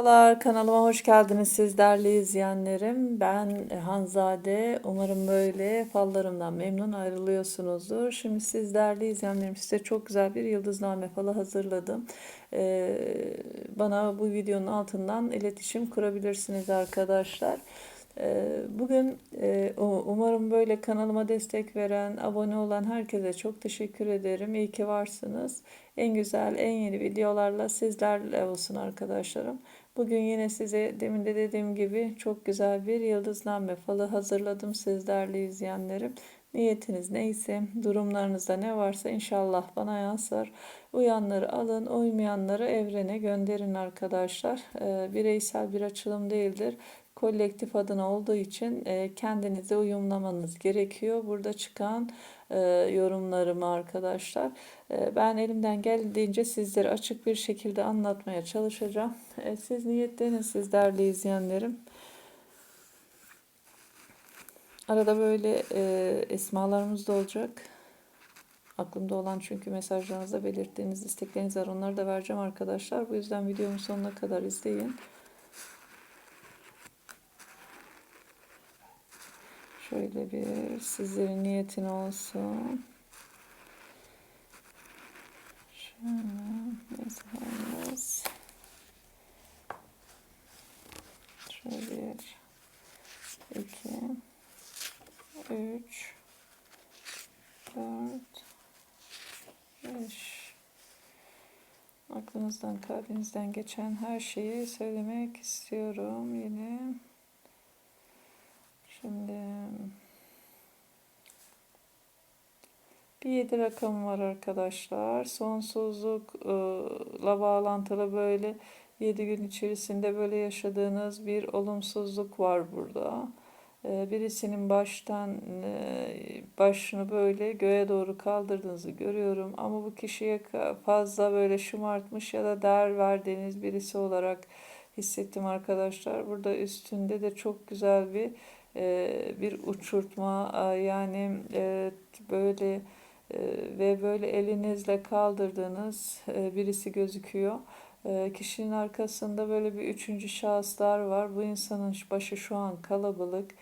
Merhabalar, kanalıma hoş geldiniz siz değerli izleyenlerim. Ben Hanzade. Umarım böyle fallarımdan memnun ayrılıyorsunuzdur. Şimdi siz değerli izleyenlerim size çok güzel bir yıldızname falı hazırladım. Ee, bana bu videonun altından iletişim kurabilirsiniz arkadaşlar. Ee, Bugün e, umarım böyle kanalıma destek veren, abone olan herkese çok teşekkür ederim. İyi ki varsınız. En güzel, en yeni videolarla sizlerle olsun arkadaşlarım. Bugün yine size demin de dediğim gibi çok güzel bir yıldızname falı hazırladım sizlerle izleyenlerim. Niyetiniz neyse, durumlarınızda ne varsa inşallah bana yansır. Uyanları alın, uymayanları evrene gönderin arkadaşlar. Ee, bireysel bir açılım değildir kolektif adına olduğu için e, kendinize uyumlamanız gerekiyor. Burada çıkan e, yorumlarımı arkadaşlar e, ben elimden geldiğince sizlere açık bir şekilde anlatmaya çalışacağım. E, siz niyetlenin siz değerli izleyenlerim. Arada böyle e, esmalarımız da olacak. Aklımda olan çünkü mesajlarınızda belirttiğiniz istekleriniz var. Onları da vereceğim arkadaşlar. Bu yüzden videomun sonuna kadar izleyin. Şöyle bir sizlerin niyetin olsun. Şöyle yazarız. Şöyle bir, iki, üç, dört, beş. Aklınızdan, kalbinizden geçen her şeyi söylemek istiyorum yine. Şimdi bir 7 rakam var arkadaşlar. Sonsuzlukla bağlantılı böyle 7 gün içerisinde böyle yaşadığınız bir olumsuzluk var burada. Birisinin baştan başını böyle göğe doğru kaldırdığınızı görüyorum. Ama bu kişiye fazla böyle şımartmış ya da değer verdiğiniz birisi olarak hissettim arkadaşlar. Burada üstünde de çok güzel bir bir uçurtma yani böyle ve böyle elinizle kaldırdığınız birisi gözüküyor. Kişinin arkasında böyle bir üçüncü şahıslar var. Bu insanın başı şu an kalabalık.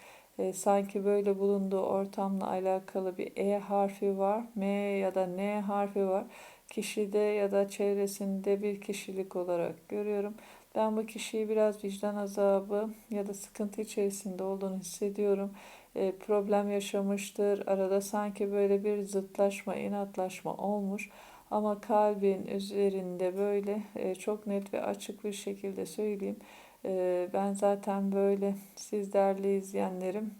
Sanki böyle bulunduğu ortamla alakalı bir E harfi var. M ya da N harfi var. Kişide ya da çevresinde bir kişilik olarak görüyorum. Ben bu kişiyi biraz vicdan azabı ya da sıkıntı içerisinde olduğunu hissediyorum. E, problem yaşamıştır. Arada sanki böyle bir zıtlaşma, inatlaşma olmuş. Ama kalbin üzerinde böyle e, çok net ve açık bir şekilde söyleyeyim. E, ben zaten böyle siz değerli izleyenlerim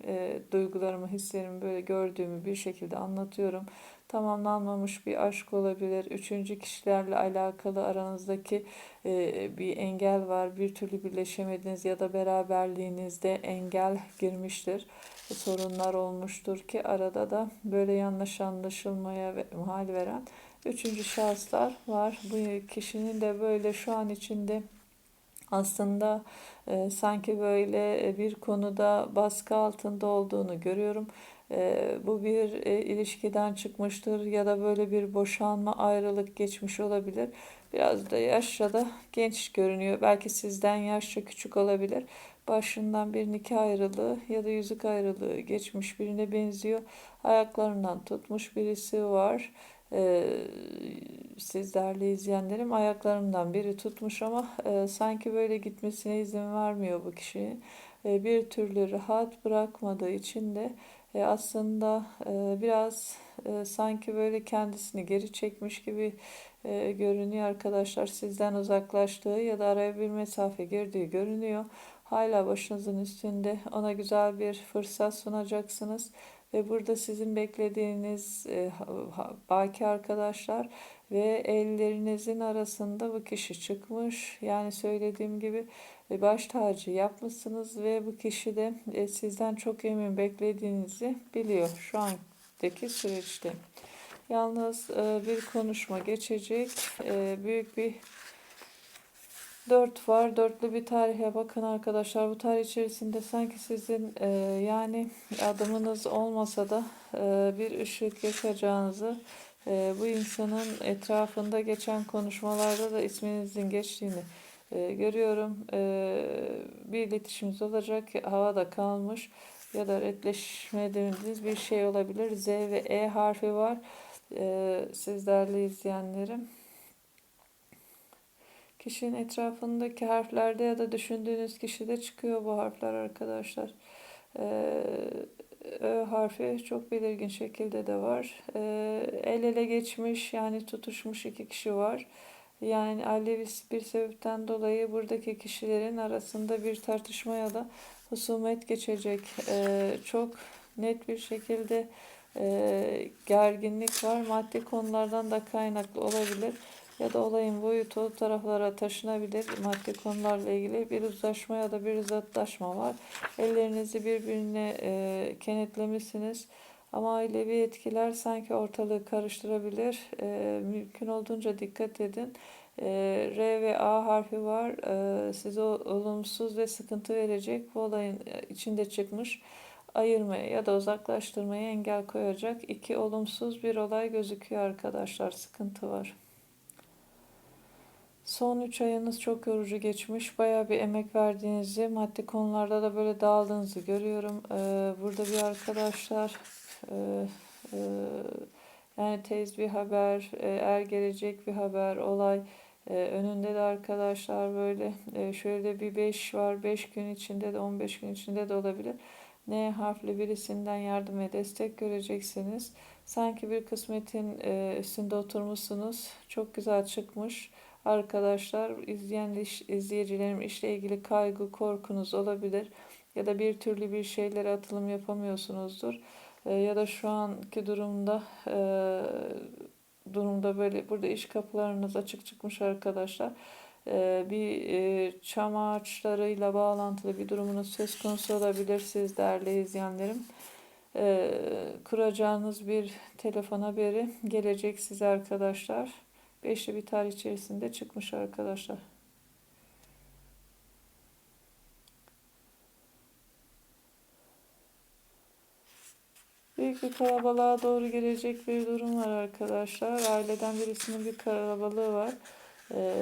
duygularımı, hislerimi böyle gördüğümü bir şekilde anlatıyorum tamamlanmamış bir aşk olabilir. Üçüncü kişilerle alakalı aranızdaki bir engel var. Bir türlü birleşemediniz ya da beraberliğinizde engel girmiştir. Sorunlar olmuştur ki arada da böyle yanlış anlaşılmaya mahal veren üçüncü şahıslar var. Bu kişinin de böyle şu an içinde aslında e, sanki böyle bir konuda baskı altında olduğunu görüyorum e, bu bir e, ilişkiden çıkmıştır ya da böyle bir boşanma ayrılık geçmiş olabilir. Biraz da yaşça da genç görünüyor. Belki sizden yaşça küçük olabilir. Başından bir nikah ayrılığı ya da yüzük ayrılığı geçmiş birine benziyor. Ayaklarından tutmuş birisi var. Ee, siz değerli izleyenlerim ayaklarımdan biri tutmuş ama e, sanki böyle gitmesine izin vermiyor bu kişi. E, bir türlü rahat bırakmadığı için de e, aslında e, biraz e, sanki böyle kendisini geri çekmiş gibi e, görünüyor arkadaşlar. Sizden uzaklaştığı ya da araya bir mesafe girdiği görünüyor. Hala başınızın üstünde ona güzel bir fırsat sunacaksınız. Ve burada sizin beklediğiniz e, baki arkadaşlar ve ellerinizin arasında bu kişi çıkmış. Yani söylediğim gibi e, baş tacı yapmışsınız ve bu kişi de e, sizden çok emin beklediğinizi biliyor şu andaki süreçte. Yalnız e, bir konuşma geçecek. Büyük bir dört var. Dörtlü bir tarihe bakın arkadaşlar. Bu tarih içerisinde sanki sizin yani adımınız olmasa da bir ışık yakacağınızı bu insanın etrafında geçen konuşmalarda da isminizin geçtiğini e, görüyorum. E, bir iletişimimiz olacak. Havada kalmış ya da redleşme dediğiniz bir şey olabilir. Z ve E harfi var. E, siz değerli izleyenlerim. Kişinin etrafındaki harflerde ya da düşündüğünüz kişide çıkıyor bu harfler arkadaşlar. Ee, harfi çok belirgin şekilde de var. Ee, el ele geçmiş yani tutuşmuş iki kişi var. Yani ailevi bir sebepten dolayı buradaki kişilerin arasında bir tartışma ya da husumet geçecek. Ee, çok net bir şekilde e, gerginlik var. Maddi konulardan da kaynaklı olabilir ya da olayın boyutu taraflara taşınabilir. Maddi konularla ilgili bir uzlaşma ya da bir uzatlaşma var. Ellerinizi birbirine e, kenetlemişsiniz. Ama ailevi etkiler sanki ortalığı karıştırabilir. E, mümkün olduğunca dikkat edin. E, R ve A harfi var. E, size olumsuz ve sıkıntı verecek. Bu olayın içinde çıkmış ayırmaya ya da uzaklaştırmaya engel koyacak iki olumsuz bir olay gözüküyor arkadaşlar. Sıkıntı var. Son 3 ayınız çok yorucu geçmiş. Bayağı bir emek verdiğinizi, maddi konularda da böyle dağıldığınızı görüyorum. Ee, burada bir arkadaşlar e, e, yani tez bir haber, e, er gelecek bir haber, olay. E, önünde de arkadaşlar böyle e, şöyle bir 5 var. 5 gün içinde de 15 gün içinde de olabilir. N harfli birisinden yardım ve destek göreceksiniz. Sanki bir kısmetin e, üstünde oturmuşsunuz. Çok güzel çıkmış arkadaşlar izleyen izleyicilerim işle ilgili kaygı, korkunuz olabilir ya da bir türlü bir şeylere atılım yapamıyorsunuzdur. E, ya da şu anki durumda e, durumda böyle burada iş kapılarınız açık çıkmış arkadaşlar. E, bir e, çam ağaçlarıyla bağlantılı bir durumunuz söz konusu olabilir siz değerli izleyenlerim. E, kuracağınız bir telefon haberi gelecek size arkadaşlar Beşli bir tarih içerisinde çıkmış arkadaşlar. Büyük bir kalabalığa doğru gelecek bir durum var arkadaşlar. Aileden birisinin bir kalabalığı var. Ee,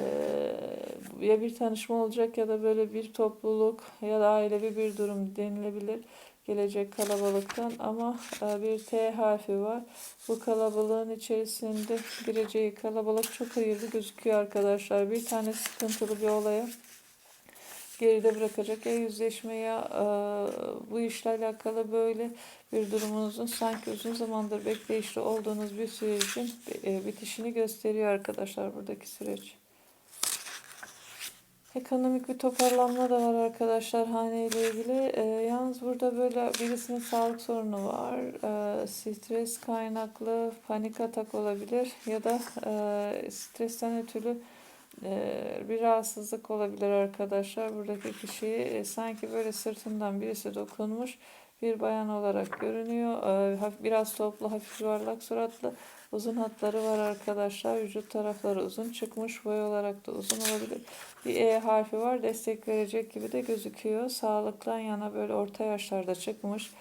ya bir tanışma olacak ya da böyle bir topluluk ya da ailevi bir durum denilebilir gelecek kalabalıktan ama e, bir T harfi var. Bu kalabalığın içerisinde gireceği kalabalık çok hayırlı gözüküyor arkadaşlar. Bir tane sıkıntılı bir olaya geride bırakacak ya yüzleşme ya e, bu işle alakalı böyle bir durumunuzun sanki uzun zamandır bekleyişte olduğunuz bir sürecin e, bitişini gösteriyor arkadaşlar buradaki süreç. Ekonomik bir toparlanma da var arkadaşlar hane ilgili. E, yalnız burada böyle birisinin sağlık sorunu var. E, stres kaynaklı panik atak olabilir ya da e, stresten ötürü e, bir rahatsızlık olabilir arkadaşlar. Buradaki kişiyi e, sanki böyle sırtından birisi dokunmuş bir bayan olarak görünüyor. E, biraz toplu, hafif yuvarlak suratlı. Uzun hatları var arkadaşlar. Vücut tarafları uzun çıkmış. Boy olarak da uzun olabilir. Bir E harfi var. Destek verecek gibi de gözüküyor. Sağlıktan yana böyle orta yaşlarda çıkmış.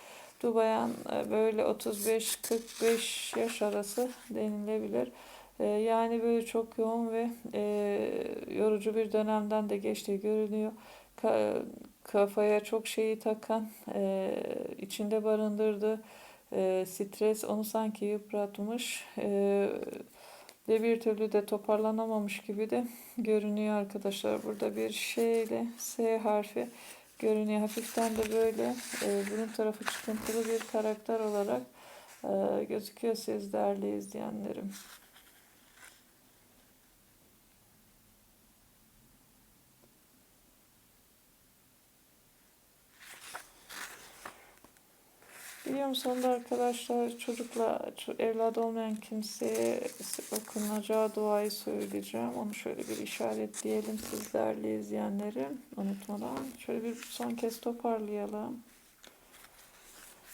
Bu bayan e, böyle 35-45 yaş arası denilebilir. E, yani böyle çok yoğun ve e, yorucu bir dönemden de geçtiği görünüyor. Kafaya çok şeyi takan, içinde barındırdığı e, stres onu sanki yıpratmış e, ve bir türlü de toparlanamamış gibi de görünüyor arkadaşlar. Burada bir şeyle S harfi görünüyor. Hafiften de böyle e, bunun tarafı çıkıntılı bir karakter olarak e, gözüküyor siz değerli izleyenlerim. Biliyor musunuz arkadaşlar çocukla evladı olmayan kimseye okunacağı duayı söyleyeceğim. Onu şöyle bir işaretleyelim sizlerle izleyenlerim unutmadan. Şöyle bir son kez toparlayalım.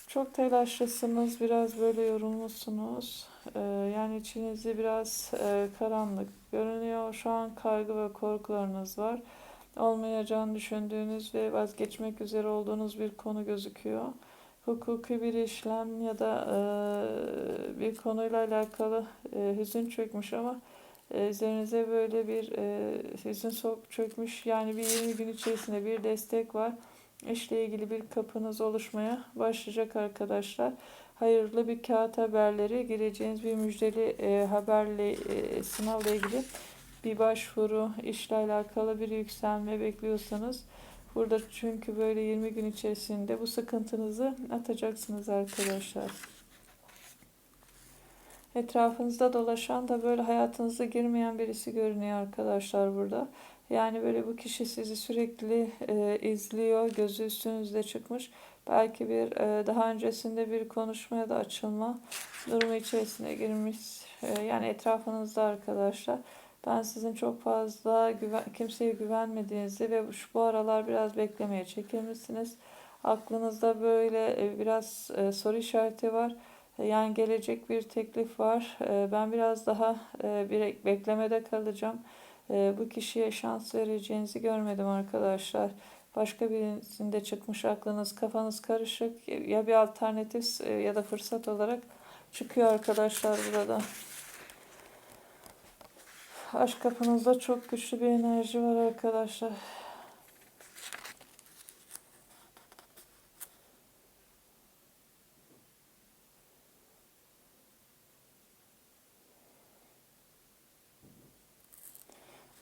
Çok telaşlısınız, biraz böyle yorulmuşsunuz. Ee, yani içinizde biraz e, karanlık görünüyor. Şu an kaygı ve korkularınız var. Olmayacağını düşündüğünüz ve vazgeçmek üzere olduğunuz bir konu gözüküyor hukuki bir işlem ya da e, bir konuyla alakalı e, hüzün çökmüş ama e, üzerinize böyle bir e, hüzün sok çökmüş yani bir 20 gün içerisinde bir destek var. İşle ilgili bir kapınız oluşmaya başlayacak arkadaşlar. Hayırlı bir kağıt haberleri gireceğiniz bir müjdeli e, haberle e, sınavla ilgili bir başvuru, işle alakalı bir yükselme bekliyorsanız burada çünkü böyle 20 gün içerisinde bu sıkıntınızı atacaksınız arkadaşlar. Etrafınızda dolaşan da böyle hayatınıza girmeyen birisi görünüyor arkadaşlar burada. Yani böyle bu kişi sizi sürekli e, izliyor, gözü üstünüzde çıkmış. Belki bir e, daha öncesinde bir konuşmaya da açılma durumu içerisine girmiş. E, yani etrafınızda arkadaşlar. Ben sizin çok fazla güven, kimseye güvenmediğinizi ve şu bu aralar biraz beklemeye çekilmişsiniz. Aklınızda böyle e, biraz e, soru işareti var. E, yani gelecek bir teklif var. Ben biraz daha bir beklemede kalacağım. Bu kişiye şans vereceğinizi görmedim arkadaşlar. Başka birisinde çıkmış aklınız, kafanız karışık. Ya bir alternatif ya da fırsat olarak çıkıyor arkadaşlar burada. Aşk kapınızda çok güçlü bir enerji var arkadaşlar.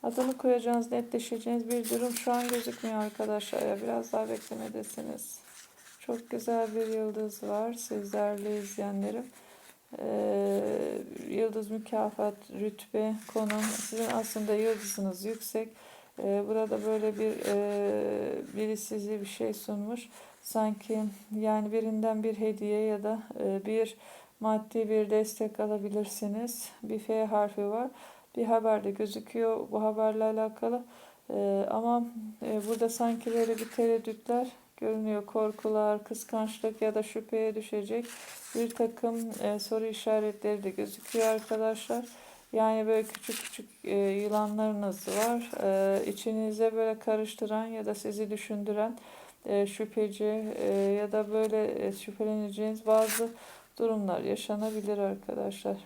Adını koyacağınız, netleşeceğiniz bir durum şu an gözükmüyor arkadaşlar. Ya biraz daha beklemedesiniz. Çok güzel bir yıldız var sizlerle izleyenlerim. Ee, yıldız mükafat, rütbe, konum. Sizin aslında yıldızınız yüksek. Ee, burada böyle bir e, biri size bir şey sunmuş. Sanki yani birinden bir hediye ya da e, bir maddi bir destek alabilirsiniz. Bir F harfi var bir haberde gözüküyor bu haberle alakalı. Ee, ama e, burada sanki böyle bir tereddütler görünüyor. Korkular, kıskançlık ya da şüpheye düşecek bir takım e, soru işaretleri de gözüküyor arkadaşlar. Yani böyle küçük küçük e, yılanlarınız var. E, içinize böyle karıştıran ya da sizi düşündüren e, şüpheci e, ya da böyle e, şüpheleneceğiniz bazı durumlar yaşanabilir arkadaşlar.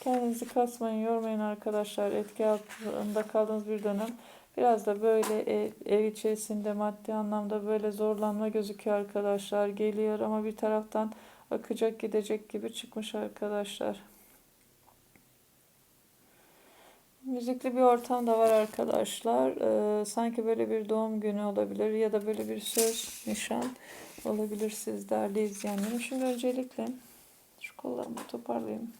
Kendinizi kasmayın, yormayın arkadaşlar. Etki altında kaldığınız bir dönem. Biraz da böyle ev, ev içerisinde maddi anlamda böyle zorlanma gözüküyor arkadaşlar. Geliyor ama bir taraftan akacak gidecek gibi çıkmış arkadaşlar. Müzikli bir ortam da var arkadaşlar. Ee, sanki böyle bir doğum günü olabilir ya da böyle bir söz, nişan olabilir siz değerli izleyenlerim. Şimdi öncelikle şu kollarımı toparlayayım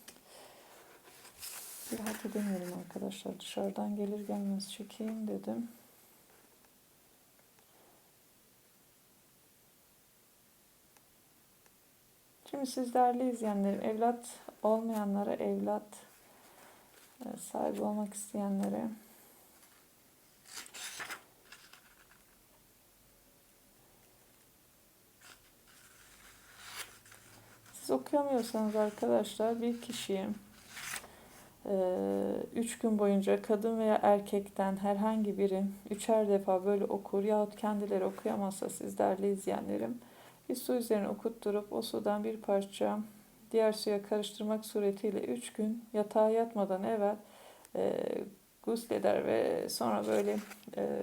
rahat edemiyorum arkadaşlar. Dışarıdan gelir gelmez çekeyim dedim. Şimdi siz değerli izleyenlerim, evlat olmayanlara, evlat e, sahibi olmak isteyenlere siz okuyamıyorsanız arkadaşlar bir kişiye ee, 3 gün boyunca kadın veya erkekten herhangi biri üçer defa böyle okur yahut kendileri okuyamazsa siz değerli izleyenlerim bir su üzerine okutturup o sudan bir parça diğer suya karıştırmak suretiyle 3 gün yatağa yatmadan evvel e, gusleder ve sonra böyle e,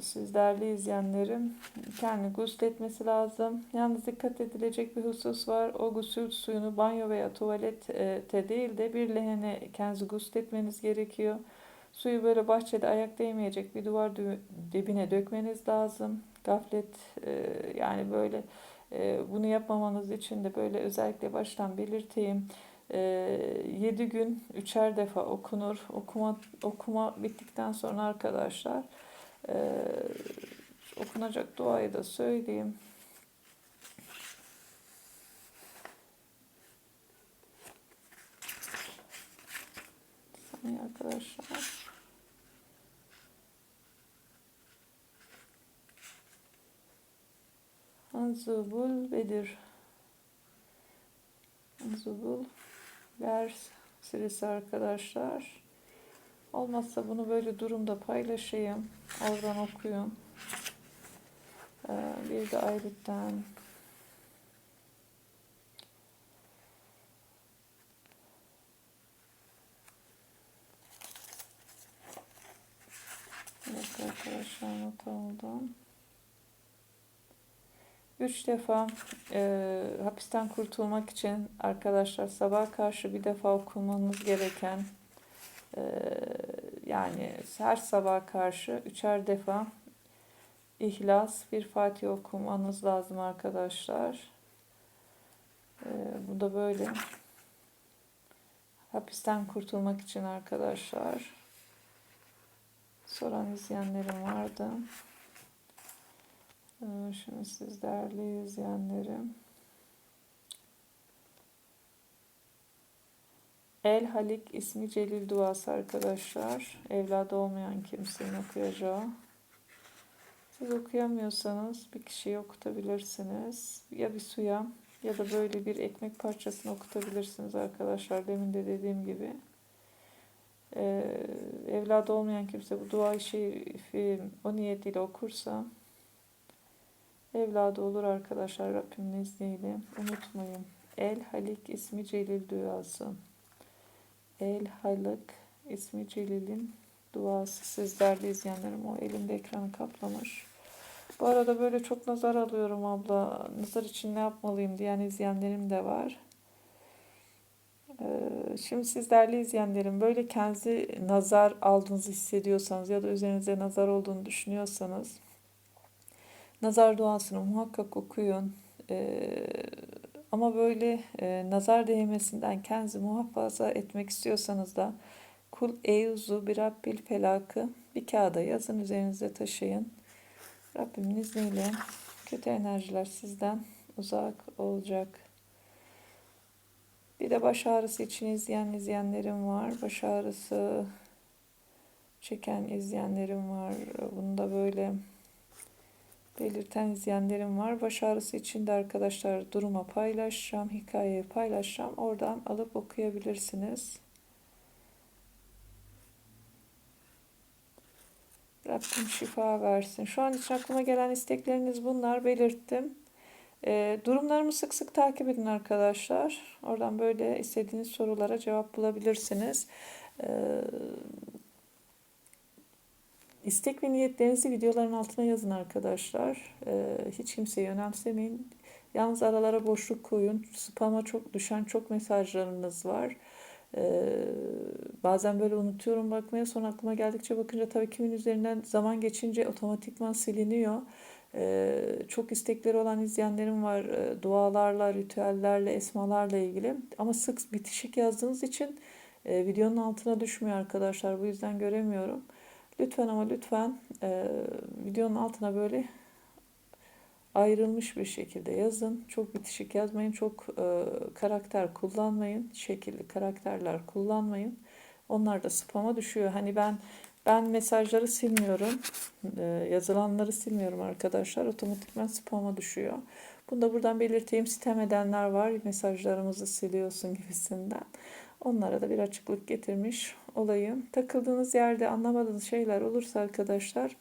siz değerli izleyenlerim kendi gusletmesi lazım. Yalnız dikkat edilecek bir husus var. O gusül suyunu banyo veya tuvalette değil de bir lehene kendinizi gusletmeniz gerekiyor. Suyu böyle bahçede ayak değmeyecek bir duvar dibine dökmeniz lazım. Gaflet e, yani böyle e, bunu yapmamanız için de böyle özellikle baştan belirteyim. 7 e, gün üçer defa okunur. Okuma okuma bittikten sonra arkadaşlar ee, okunacak duayı da söyleyeyim. Saniye arkadaşlar. Anzubul Bedir. Anzubul Vers serisi arkadaşlar. Olmazsa bunu böyle durumda paylaşayım. Oradan okuyun. Ee, bir de ayrıca Evet arkadaşlar not aldım. Üç defa e, hapisten kurtulmak için arkadaşlar sabah karşı bir defa okumanız gereken yani her sabah karşı üçer defa İhlas bir Fatih okumanız lazım arkadaşlar. E, bu da böyle. Hapisten kurtulmak için arkadaşlar. Soran izleyenlerim vardı. Ee, Şimdi siz değerli izleyenlerim. El Halik ismi Celil duası arkadaşlar. Evladı olmayan kimsenin okuyacağı. Siz okuyamıyorsanız bir kişiyi okutabilirsiniz. Ya bir suya ya da böyle bir ekmek parçasını okutabilirsiniz arkadaşlar. Demin de dediğim gibi. Ee, evladı olmayan kimse bu dua şerifi o niyetiyle okursa evladı olur arkadaşlar Rabbimin izniyle. Unutmayın. El Halik ismi Celil duası. El Halik ismi Celil'in duası. Siz değerli izleyenlerim o elimde ekranı kaplamış. Bu arada böyle çok nazar alıyorum abla. Nazar için ne yapmalıyım diyen izleyenlerim de var. Ee, Şimdi siz değerli izleyenlerim böyle kendi nazar aldığınızı hissediyorsanız ya da üzerinize nazar olduğunu düşünüyorsanız nazar duasını muhakkak okuyun. Ee, ama böyle e, nazar değmesinden kendinizi muhafaza etmek istiyorsanız da kul eyuzu bir Rabbil felakı bir kağıda yazın üzerinize taşıyın. Rabbimin izniyle kötü enerjiler sizden uzak olacak. Bir de baş ağrısı için izleyen izleyenlerim var. Baş ağrısı çeken izleyenlerim var. Bunu da böyle belirten izleyenlerim var. Baş ağrısı için de arkadaşlar duruma paylaşacağım, hikayeyi paylaşacağım. Oradan alıp okuyabilirsiniz. Rabbim şifa versin. Şu an için aklıma gelen istekleriniz bunlar. Belirttim. E, durumlarımı sık sık takip edin arkadaşlar. Oradan böyle istediğiniz sorulara cevap bulabilirsiniz. E, istek ve niyetlerinizi videoların altına yazın arkadaşlar. E, hiç kimseyi önemsemeyin. Yalnız aralara boşluk koyun. Spam'a çok düşen çok mesajlarınız var. Ee, bazen böyle unutuyorum bakmaya sonra aklıma geldikçe bakınca tabii kimin üzerinden zaman geçince otomatikman siliniyor. Ee, çok istekleri olan izleyenlerim var dualarla, ritüellerle, esmalarla ilgili. Ama sık bitişik yazdığınız için e, videonun altına düşmüyor arkadaşlar. Bu yüzden göremiyorum. Lütfen ama lütfen e, videonun altına böyle ayrılmış bir şekilde yazın. Çok bitişik yazmayın. Çok e, karakter kullanmayın. Şekilli karakterler kullanmayın. Onlar da spama düşüyor. Hani ben ben mesajları silmiyorum. E, yazılanları silmiyorum arkadaşlar. Otomatikman spama düşüyor. Bunu da buradan belirteyim. Sitem edenler var. Mesajlarımızı siliyorsun gibisinden. Onlara da bir açıklık getirmiş olayım. Takıldığınız yerde anlamadığınız şeyler olursa arkadaşlar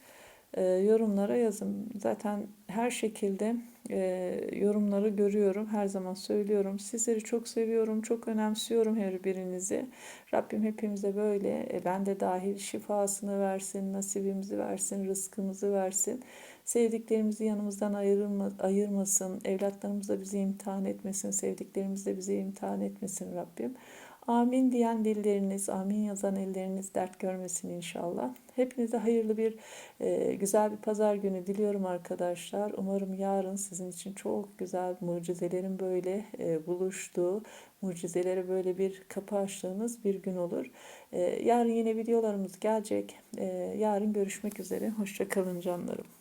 e, yorumlara yazın. Zaten her şekilde e, yorumları görüyorum. Her zaman söylüyorum. Sizleri çok seviyorum. Çok önemsiyorum her birinizi. Rabbim hepimize böyle e, ben de dahil şifasını versin, nasibimizi versin, rızkımızı versin. Sevdiklerimizi yanımızdan ayırma, ayırmasın. Evlatlarımız da bizi imtihan etmesin. Sevdiklerimiz de bizi imtihan etmesin Rabbim. Amin diyen dilleriniz, amin yazan elleriniz dert görmesin inşallah. Hepinize hayırlı bir, e, güzel bir pazar günü diliyorum arkadaşlar. Umarım yarın sizin için çok güzel mucizelerin böyle e, buluştuğu, mucizelere böyle bir kapı açtığınız bir gün olur. E, yarın yine videolarımız gelecek. Yarın görüşmek üzere. Hoşçakalın canlarım.